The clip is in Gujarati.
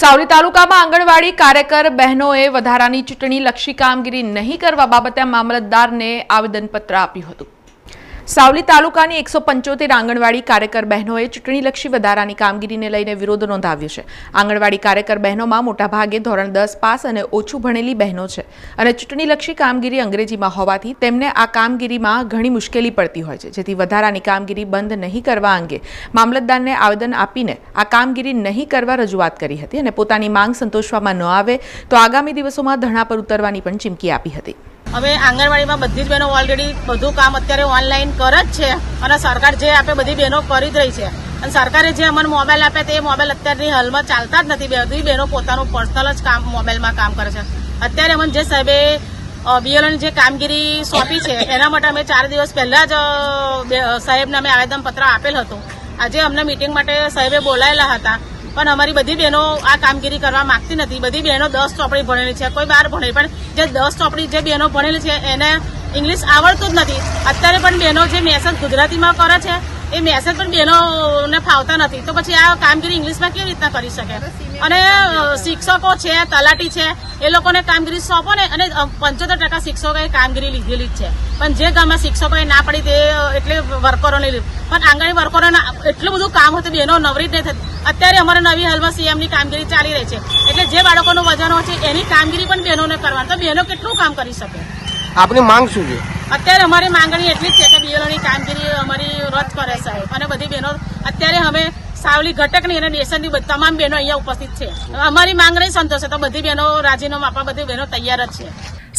સાવલી તાલુકામાં આંગણવાડી કાર્યકર બહેનોએ વધારાની ચૂંટણી લક્ષી કામગીરી નહીં કરવા બાબતે મામલતદારને આવેદનપત્ર આપ્યું હતું. સાવલી તાલુકાની એકસો પંચોતેર આંગણવાડી કાર્યકર બહેનોએ ચૂંટણીલક્ષી વધારાની કામગીરીને લઈને વિરોધ નોંધાવ્યો છે. આંગણવાડી કાર્યકર બહેનોમાં મોટાભાગે ધોરણ દસ પાસ અને ઓછું ભણેલી બહેનો છે અને ચૂંટણીલક્ષી કામગીરી અંગ્રેજીમાં હોવાથી તેમને આ કામગીરીમાં ઘણી મુશ્કેલી પડતી હોય છે. જેથી વધારાની કામગીરી બંધ નહીં કરવા અંગે મામલતદારને આવેદન આપીને આ કામગીરી નહીં કરવા રજૂઆત કરી હતી અને પોતાની માંગ સંતોષવામાં ન આવે તો આગામી દિવસોમાં ધરણા પર ઉતરવાની પણ ચીમકી આપી હતી. હવે આંગણવાડીમાં બધી જ બહેનો ઓલરેડી બધું કામ અત્યારે ઓનલાઈન કરે જ છે. અને સરકાર જે આપે બધી બહેનો કરી જ રહી છે. અને સરકારે જે અમને મોબાઈલ આપે તે મોબાઈલ અત્યારની હાલમાં ચાલતા જ નથી. બધી બહેનો પોતાનું પર્સનલ જ કામ મોબાઈલમાં કામ કરે છે. અત્યારે અમને જે સાહેબે બીએલઓની જે કામગીરી સોંપી છે, એના માટે અમે ચાર દિવસ પહેલા જ સાહેબને અમે આવેદનપત્ર આપેલ હતું. આજે અમને મિટિંગ માટે સાહેબે બોલાયેલા હતા. પણ અમારી બધી બહેનો આ કામગીરી કરવા માંગતી નથી. બધી બહેનો દસ ચોપડી ભણેલી છે. કોઈ બાર ભણેલી પણ જે દસ ચોપડી જે બહેનો ભણેલી છે એને ઇંગ્લિશ આવડતું જ નથી. અત્યારે પણ બહેનો જે મેસેજ ગુજરાતીમાં કરે છે એ મેસેજ પણ બહેનોને ફાવતા નથી. તો પછી આ કામગીરી ઇંગ્લિશમાં કેવી રીતના કરી શકે? અને શિક્ષકો છે તલાટી છે એ લોકોને કામગીરી સોંપો ને અને પંચોતેર ટકા શિક્ષકોએ કામગીરી લીધેલી જ છે. પણ જે ગામમાં શિક્ષકોએ ના પડી તે એટલે વર્કરોને લીધું. પણ આંગણી વર્કરોને એટલું બધું કામ હતું બહેનો નવરી જ નહીં થતી. અત્યારે અમારે નવી હાલમાં સીએમની કામગીરી ચાલી રહી છે. એટલે જે બાળકોનું વજન હોય છે એની કામગીરી પણ બહેનોને કરવાની. તો બહેનો કેટલું કામ કરી શકે? આપની માંગ શું છે? અત્યારે અમારી માંગણી એટલી જ છે કે બીએલઓની કામગીરી અમારી રદ કરે સાહેબ. અને બધી બહેનો અત્યારે અમે સાવલી ઘટકની અને નેશનની તમામ બહેનો અહીંયા ઉપસ્થિત છે. અમારી માંગણી સંતોષે. તો બધી બહેનો રાજીનામું આપવા બધી બહેનો તૈયાર જ છે.